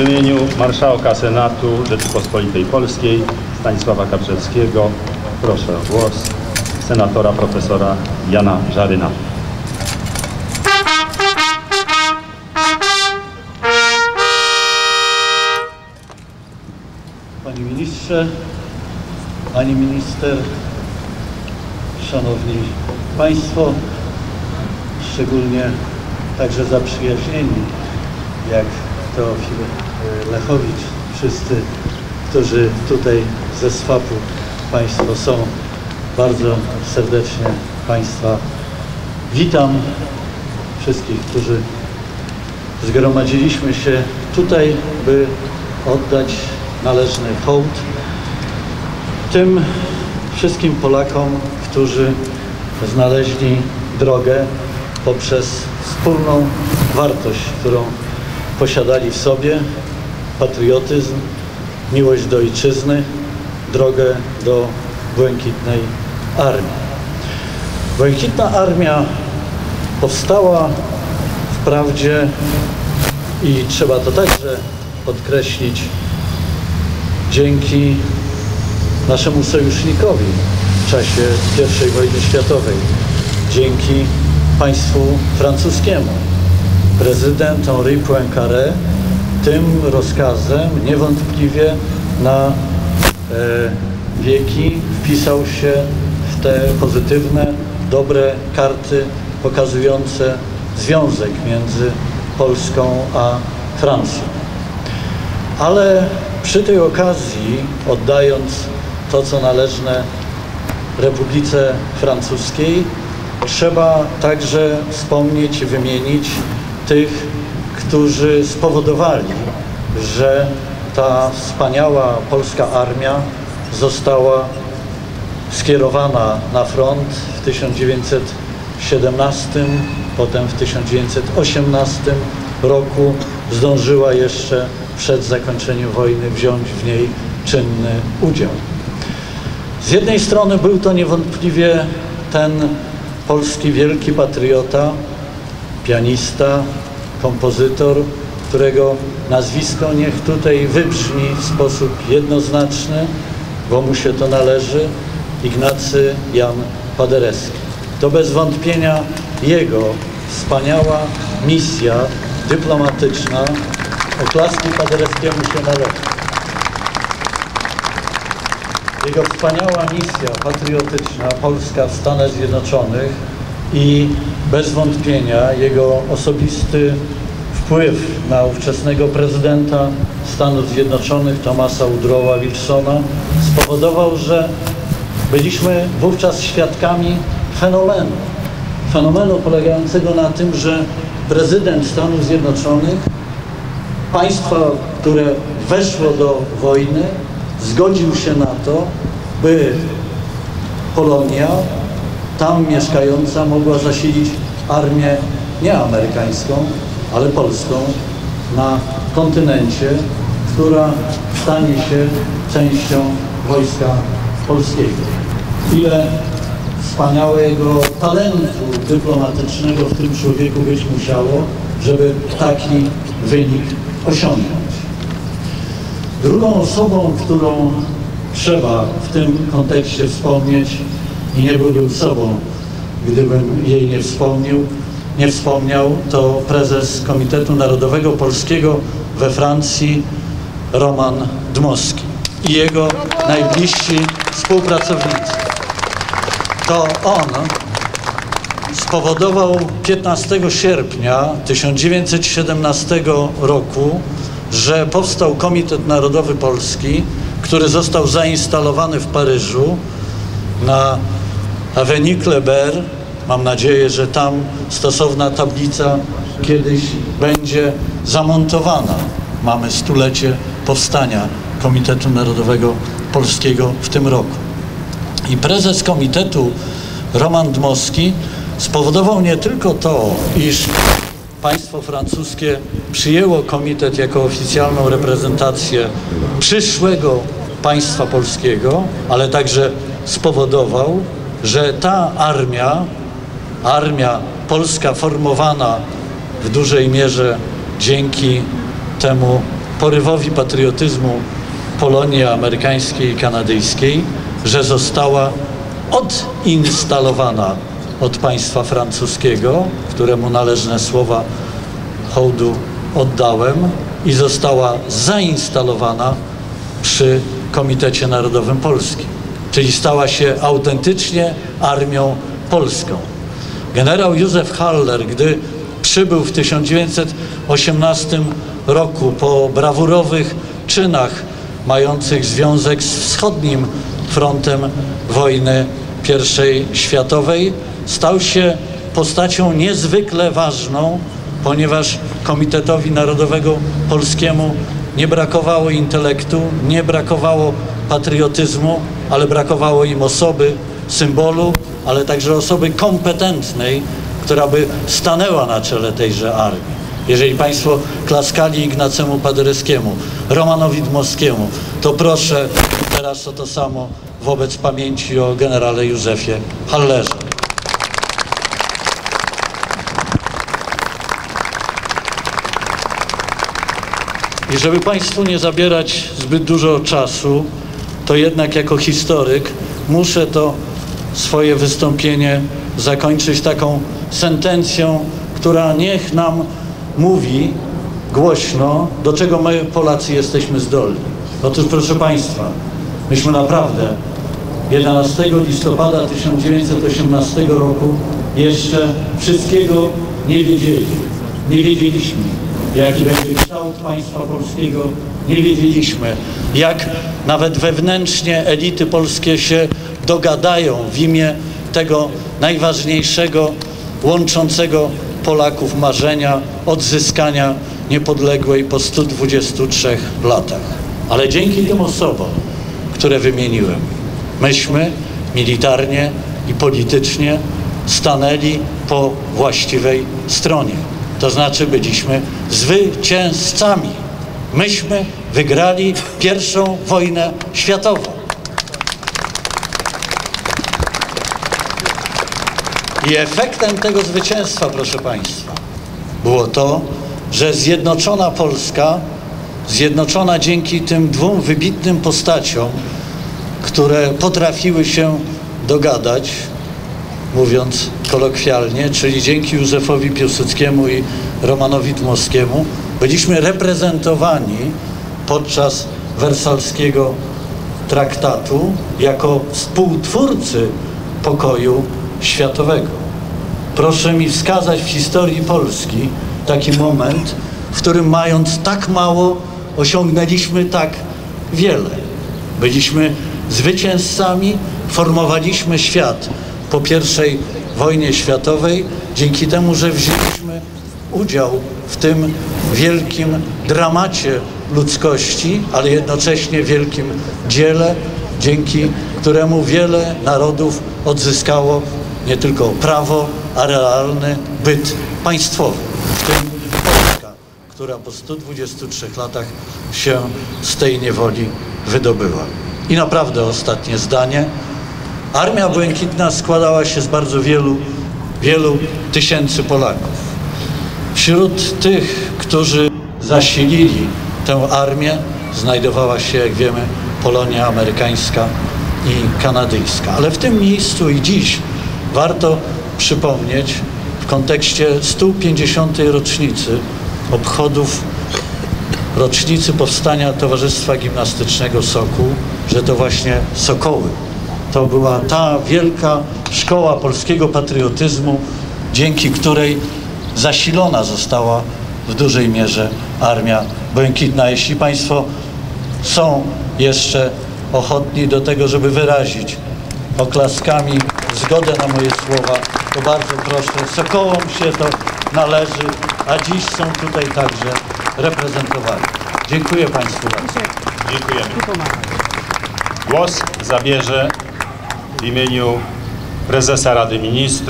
W imieniu Marszałka Senatu Rzeczypospolitej Polskiej Stanisława Kaprzewskiego proszę o głos senatora profesora Jana Żaryna. Panie Ministrze, Pani Minister, Szanowni Państwo, szczególnie także zaprzyjaźnieni, jak e, Lechowicz, wszyscy, którzy tutaj ze swapu Państwo są, bardzo serdecznie Państwa witam, wszystkich, którzy zgromadziliśmy się tutaj, by oddać należny hołd tym wszystkim Polakom, którzy znaleźli drogę poprzez wspólną wartość, którą posiadali w sobie, patriotyzm, miłość do ojczyzny, drogę do Błękitnej Armii. Błękitna Armia powstała wprawdzie i trzeba to także podkreślić dzięki naszemu sojusznikowi w czasie I wojny światowej, dzięki państwu francuskiemu. Prezydent Henri Poincaré tym rozkazem niewątpliwie na e, wieki wpisał się w te pozytywne, dobre karty pokazujące związek między Polską a Francją. Ale przy tej okazji, oddając to, co należne Republice Francuskiej, trzeba także wspomnieć wymienić tych, którzy spowodowali, że ta wspaniała polska armia została skierowana na front w 1917, potem w 1918 roku zdążyła jeszcze przed zakończeniem wojny wziąć w niej czynny udział. Z jednej strony był to niewątpliwie ten polski wielki patriota, pianista, kompozytor, którego nazwisko niech tutaj wybrzmi w sposób jednoznaczny, bo mu się to należy, Ignacy Jan Paderewski. To bez wątpienia jego wspaniała misja dyplomatyczna, oklaski Paderewskiemu się należy. Jego wspaniała misja patriotyczna, Polska w Stanach Zjednoczonych i bez wątpienia jego osobisty wpływ na ówczesnego prezydenta Stanów Zjednoczonych Thomasa Woodrowa Wilsona spowodował, że byliśmy wówczas świadkami fenomenu. Fenomenu polegającego na tym, że prezydent Stanów Zjednoczonych, państwa, które weszło do wojny, zgodził się na to, by Polonia, tam mieszkająca, mogła zasilić armię nie amerykańską, ale polską na kontynencie, która stanie się częścią wojska polskiego. Ile wspaniałego talentu dyplomatycznego w tym człowieku być musiało, żeby taki wynik osiągnąć. Drugą osobą, którą trzeba w tym kontekście wspomnieć i nie byłbym sobą, gdybym jej nie wspomniał, nie wspomniał, to prezes Komitetu Narodowego Polskiego we Francji Roman Dmowski i jego najbliżsi współpracownicy. To on spowodował 15 sierpnia 1917 roku, że powstał Komitet Narodowy Polski, który został zainstalowany w Paryżu na Avenue Kleber. Mam nadzieję, że tam stosowna tablica kiedyś będzie zamontowana. Mamy stulecie powstania Komitetu Narodowego Polskiego w tym roku. I prezes komitetu Roman Dmowski spowodował nie tylko to, iż państwo francuskie przyjęło komitet jako oficjalną reprezentację przyszłego państwa polskiego, ale także spowodował, że ta armia, armia polska formowana w dużej mierze dzięki temu porywowi patriotyzmu Polonii amerykańskiej i kanadyjskiej, że została odinstalowana od państwa francuskiego, któremu należne słowa hołdu oddałem i została zainstalowana przy Komitecie Narodowym Polskim, czyli stała się autentycznie armią polską. Generał Józef Haller, gdy przybył w 1918 roku po brawurowych czynach mających związek z wschodnim frontem wojny I światowej, stał się postacią niezwykle ważną, ponieważ Komitetowi Narodowego Polskiemu nie brakowało intelektu, nie brakowało patriotyzmu, ale brakowało im osoby, symbolu, ale także osoby kompetentnej, która by stanęła na czele tejże armii. Jeżeli Państwo klaskali Ignacemu Paderewskiemu, Romanowi Dmowskiemu, to proszę teraz o to samo wobec pamięci o generale Józefie Hallerze. I żeby Państwu nie zabierać zbyt dużo czasu, to jednak jako historyk muszę to swoje wystąpienie zakończyć taką sentencją, która niech nam mówi głośno, do czego my Polacy jesteśmy zdolni. Otóż proszę Państwa, myśmy naprawdę 11 listopada 1918 roku jeszcze wszystkiego nie wiedzieli. Nie wiedzieliśmy, jaki będzie kształt państwa polskiego. Nie wiedzieliśmy, jak nawet wewnętrznie elity polskie się dogadają w imię tego najważniejszego, łączącego Polaków marzenia odzyskania niepodległej po 123 latach. Ale dzięki tym osobom, które wymieniłem, myśmy militarnie i politycznie stanęli po właściwej stronie. To znaczy byliśmy zwycięzcami. Myśmy wygrali pierwszą wojnę światową. I efektem tego zwycięstwa, proszę Państwa, było to, że zjednoczona Polska, zjednoczona dzięki tym dwóm wybitnym postaciom, które potrafiły się dogadać, mówiąc kolokwialnie, czyli dzięki Józefowi Piłsudskiemu i Romanowi Dmowskiemu, byliśmy reprezentowani podczas wersalskiego traktatu jako współtwórcy pokoju światowego. Proszę mi wskazać w historii Polski taki moment, w którym mając tak mało, osiągnęliśmy tak wiele. Byliśmy zwycięzcami, formowaliśmy świat po I wojnie światowej dzięki temu, że wzięliśmy udział w tym wielkim dramacie ludzkości, ale jednocześnie wielkim dziele, dzięki któremu wiele narodów odzyskało nie tylko prawo, a realny byt państwowy. W tym Polska, która po 123 latach się z tej niewoli wydobyła. I naprawdę ostatnie zdanie. Armia Błękitna składała się z bardzo wielu, wielu tysięcy Polaków. Wśród tych, którzy zasilili tę armię, znajdowała się, jak wiemy, Polonia amerykańska i kanadyjska. Ale w tym miejscu i dziś warto przypomnieć w kontekście 150. rocznicy obchodów rocznicy powstania Towarzystwa Gimnastycznego Sokół, że to właśnie Sokoły. To była ta wielka szkoła polskiego patriotyzmu, dzięki której zasilona została w dużej mierze Armia Błękitna. Jeśli Państwo są jeszcze ochotni do tego, żeby wyrazić oklaskami zgodę na moje słowa, to bardzo proszę. Sokołom się to należy, a dziś są tutaj także reprezentowani. Dziękuję Państwu bardzo. Dziękujemy. Głos zabierze w imieniu prezesa Rady Ministrów.